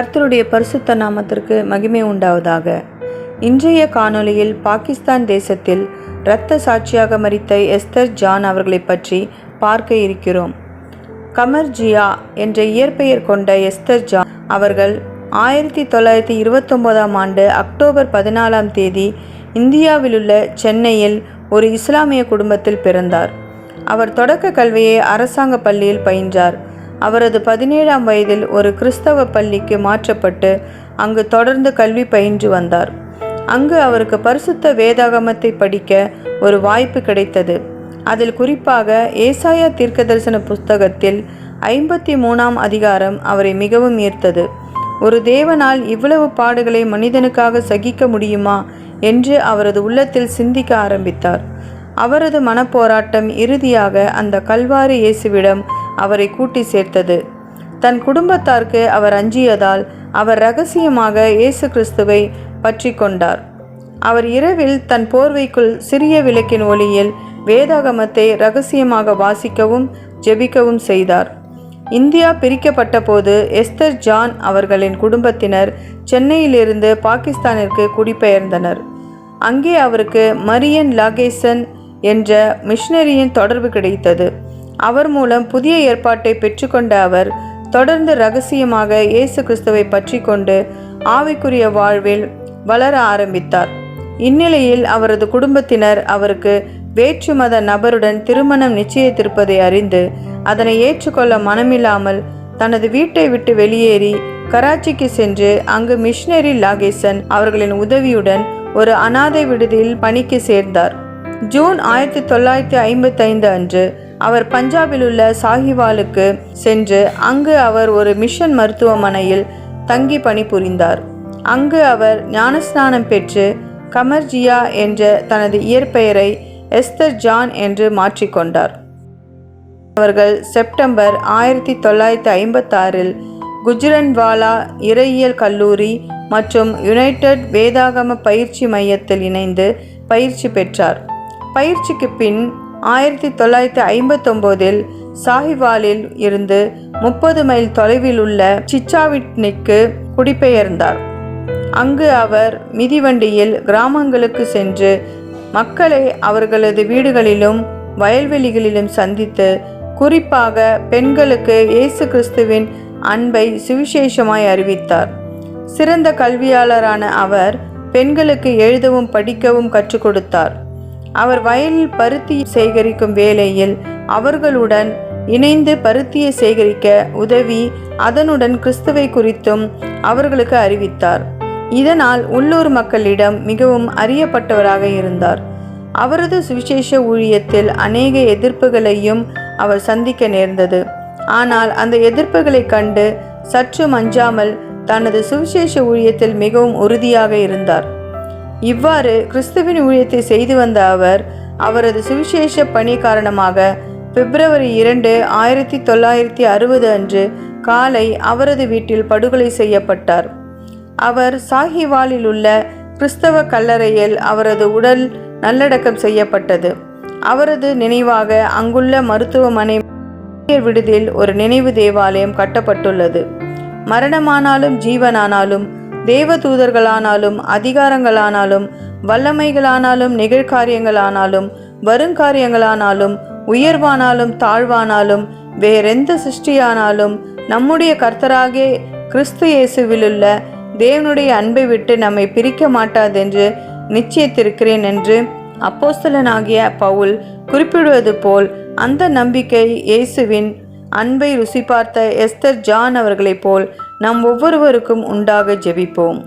கர்த்தருடைய பரிசுத்த நாமத்திற்கு மகிமை உண்டாவதாக. இன்றைய காணொளியில் பாகிஸ்தான் தேசத்தில் இரத்த சாட்சியாக மறித்த எஸ்தர் ஜான் அவர்களைப் பற்றி பார்க்க இருக்கிறோம். கமர் ஜியா என்ற இயற்பெயர் கொண்ட எஸ்தர் ஜான் அவர்கள் ஆயிரத்தி தொள்ளாயிரத்தி இருபத்தொம்போதாம் ஆண்டு அக்டோபர் பதினாலாம் தேதி இந்தியாவிலுள்ள சென்னையில் ஒரு இஸ்லாமிய குடும்பத்தில் பிறந்தார். அவர் தொடக்க கல்வியை அரசாங்க பள்ளியில் பயின்றார். அவரது பதினேழாம் வயதில் ஒரு கிறிஸ்தவ பள்ளிக்கு மாற்றப்பட்டு அங்கு தொடர்ந்து கல்வி பயின்று வந்தார். அங்கு அவருக்கு பரிசுத்த வேதாகமத்தை படிக்க ஒரு வாய்ப்பு கிடைத்தது. அதில் குறிப்பாக ஏசாயா தீர்க்கதரிசன புஸ்தகத்தில் ஐம்பத்தி மூணாம் அதிகாரம் அவரை மிகவும் ஈர்த்தது. ஒரு தேவனால் இவ்வளவு பாடுகளை மனிதனுக்காக சகிக்க முடியுமா? என்று அவரது உள்ளத்தில் சிந்திக்க ஆரம்பித்தார். அவரது மனப்போராட்டம் இறுதியாக அந்த கல்வாரி இயேசுவிடம் அவரை கூட்டி சேர்த்தது. தன் குடும்பத்தாருக்கு அவர் அஞ்சியதால் அவர் ரகசியமாக இயேசு கிறிஸ்துவை பற்றி கொண்டார். அவர் இரவில் தன் போர்வைக்குள் சிறிய விளக்கின் ஒளியில் வேதாகமத்தை ரகசியமாக வாசிக்கவும் ஜெபிக்கவும் செய்தார். இந்தியா பிரிக்கப்பட்ட போது எஸ்தர் ஜான் அவர்களின் குடும்பத்தினர் சென்னையிலிருந்து பாகிஸ்தானிற்கு குடிபெயர்ந்தனர். அங்கே அவருக்கு மரியன் லாகேசன் என்ற மிஷனரியின் தொடர்பு கிடைத்தது. அவர் மூலம் புதிய ஏற்பாட்டை பெற்றுக்கொண்ட அவர் தொடர்ந்து ரகசியமாக இயேசு கிறிஸ்துவை பற்றி கொண்டு ஆவிக்குரிய வாழ்வில் வளர ஆரம்பித்தார். இந்நிலையில் அவரது குடும்பத்தினர் அவருக்கு வேற்று மத நபருடன் திருமணம் நிச்சயித்திருப்பதை அறிந்து அதனை ஏற்றுக்கொள்ள மனமில்லாமல் தனது வீட்டை விட்டு வெளியேறி கராச்சிக்கு சென்று அங்கு மிஷினரி லாகேசன் அவர்களின் உதவியுடன் ஒரு அனாதை விடுதியில் பணிக்கு சேர்ந்தார். ஜூன் ஆயிரத்தி தொள்ளாயிரத்தி ஐம்பத்தைந்து அன்று அவர் பஞ்சாபில் உள்ள சாஹிவாலுக்கு சென்று அங்கு அவர் ஒரு மிஷன் மருத்துவமனையில் தங்கி பணிபுரிந்தார். அங்கு அவர் ஞானஸ்நானம் பெற்று கமர்ஜியா என்ற தனது இயற்பெயரை எஸ்தர் ஜான் என்று மாற்றிக்கொண்டார் அவர்கள் செப்டம்பர் ஆயிரத்தி தொள்ளாயிரத்தி ஐம்பத்தாறில் குஜ்ரன்வாலா இறையியல் கல்லூரி மற்றும் யுனைடெட் வேதாகம பயிற்சி மையத்தில் இணைந்து பயிற்சி பெற்றார். பயிற்சிக்கு பின் ஆயிரத்தி தொள்ளாயிரத்தி ஐம்பத்தொம்போதில் சாஹிவாலில் இருந்து முப்பது மைல் தொலைவில் உள்ள சிச்சாவிட்னிக்கு குடிபெயர்ந்தார். அங்கு அவர் மிதிவண்டியில் கிராமங்களுக்கு சென்று மக்களை அவர்களது வீடுகளிலும் வயல்வெளிகளிலும் சந்தித்து குறிப்பாக பெண்களுக்கு இயேசு கிறிஸ்துவின் அன்பை சுவிசேஷமாய் அறிவித்தார். சிறந்த கல்வியாளரான அவர் பெண்களுக்கு எழுதவும் படிக்கவும் கற்றுக் கொடுத்தார். அவர் வயலில் பருத்தி சேகரிக்கும் வேளையில் அவர்களுடன் இணைந்து பருத்தியை சேகரிக்க உதவி அதனுடன் கிறிஸ்துவை குறித்தும் அவர்களுக்கு அறிவித்தார். இதனால் உள்ளூர் மக்களிடம் மிகவும் அறியப்பட்டவராக இருந்தார். அவரது சுவிசேஷ ஊழியத்தில் அநேக எதிர்ப்புகளையும் அவர் சந்திக்க நேர்ந்தது. ஆனால் அந்த எதிர்ப்புகளை கண்டு சற்று மஞ்சாமல் தனது சுவிசேஷ ஊழியத்தில் மிகவும் உறுதியாக இருந்தார். இவ்வாறு கிறிஸ்துவின் ஊழியத்தை செய்து வந்த அவர் அவரது சுவிசேஷ பணி காரணமாக பிப்ரவரி இரண்டு ஆயிரத்தி தொள்ளாயிரத்தி அறுபது அன்று காலை அவரது வீட்டில் படுகொலை செய்யப்பட்டார். அவர் சாஹிவாலில் உள்ள கிறிஸ்தவ கல்லறையில் அவரது உடல் நல்லடக்கம் செய்யப்பட்டது. அவரது நினைவாக அங்குள்ள மருத்துவமனை விடுதியில் ஒரு நினைவு தேவாலயம் கட்டப்பட்டுள்ளது. மரணமானாலும் ஜீவனானாலும் தேவதூதர்களானாலும் அதிகாரங்களானாலும் வல்லமைகளானாலும் நிகழ்காரியங்களானாலும் வருங்காரியங்களானாலும் உயர்வானாலும் தாழ்வானாலும் வேறெந்த சிருஷ்டியானாலும் நம்முடைய கர்த்தராகிய கிறிஸ்து இயேசுவிலுள்ள தேவனுடைய அன்பை விட்டு நம்மை பிரிக்க மாட்டாதென்று நிச்சயத்திருக்கிறேன் என்று அப்போஸ்தலனாகிய பவுல் குறிப்பிடுவது போல் அந்த நம்பிக்கை இயேசுவின் அன்பை ருசி பார்த்த எஸ்தர் ஜான் அவர்களைப் போல் நாம் ஒவ்வொருவருக்கும் உண்டாக ஜெபிப்போம்.